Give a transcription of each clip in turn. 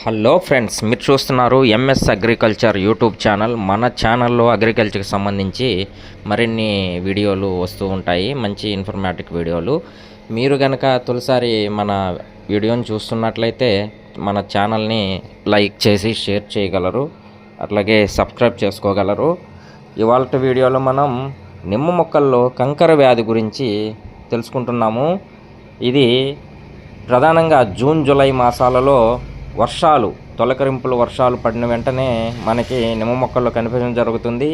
Hello friends మీరు చూస్తున్నారు MS agriculture YouTube channel. మన ఛానల్లో అగ్రికల్చర్కి సంబంధించి మరిన్ని వీడియోలు వస్తూ ఉంటాయి మంచి ఇన్ఫర్మేటిక్ వీడియోలు. మీరు కనుక తొలిసారి మన వీడియోని చూస్తున్నట్లయితే మన ఛానల్ని లైక్ చేసి షేర్ చేయగలరు అట్లాగే సబ్స్క్రైబ్ చేసుకోగలరు. ఇవాళ వీడియోలో మనం నిమ్మ మొక్కల్లో కంకర వ్యాధి గురించి తెలుసుకుంటున్నాము. ఇది ప్రధానంగా జూన్ జూలై మాసాలలో వర్షాలు తొలకరింపులు వర్షాలు పడిన వెంటనే మనకి నిమ్మ మొక్కల్లో కనిపించడం జరుగుతుంది.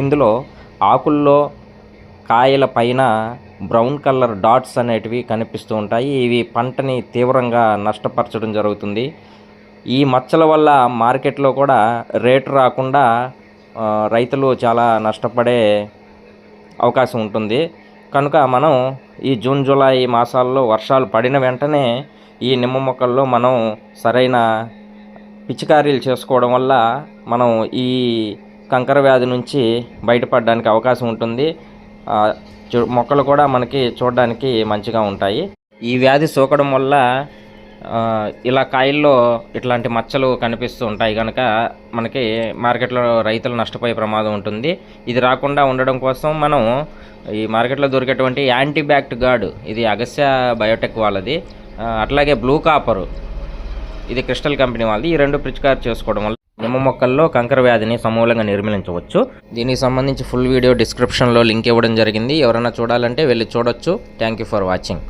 ఇందులో ఆకుల్లో కాయల పైన బ్రౌన్ కలర్ డాట్స్ అనేటివి కనిపిస్తూ ఉంటాయి. ఇవి పంటని తీవ్రంగా నష్టపరచడం జరుగుతుంది. ఈ మచ్చల వల్ల మార్కెట్లో కూడా రేటు రాకుండా రైతులు చాలా నష్టపడే అవకాశం ఉంటుంది. కనుక మనం ఈ జూన్ జూలై మాసాల్లో వర్షాలు పడిన వెంటనే ఈ నిమ్మ మొక్కల్లో మనం సరైన పిచికారీలు చేసుకోవడం వల్ల మనం ఈ కంకర వ్యాధి నుంచి బయటపడడానికి అవకాశం ఉంటుంది. మొక్కలు కూడా మనకి చూడడానికి మంచిగా ఉంటాయి. ఈ వ్యాధి సోకడం వల్ల ఇలా కాయల్లో ఇట్లాంటి మచ్చలు కనిపిస్తూ ఉంటాయి కనుక మనకి మార్కెట్లో రైతులు నష్టపోయే ప్రమాదం ఉంటుంది. ఇది రాకుండా ఉండడం కోసం మనం ఈ మార్కెట్లో దొరికేటువంటి యాంటీబ్యాక్ట్ గార్డ్ ఇది అగస్య బయోటెక్ వాళ్ళది. అట్లాగే బ్లూ కాపరు. ఇది క్రిస్టల్ కంపెనీ వాళ్ళది. ఈ రెండు పిచికారు చేసుకోవడం వల్ల నిమ్మ మొక్కల్లో కంకర వ్యాధిని సమూలంగా నిర్మూలించవచ్చు. దీనికి సంబంధించి ఫుల్ వీడియో డిస్క్రిప్షన్లో లింక్ ఇవ్వడం జరిగింది. ఎవరైనా చూడాలంటే వెళ్ళి చూడొచ్చు. Thank you for watching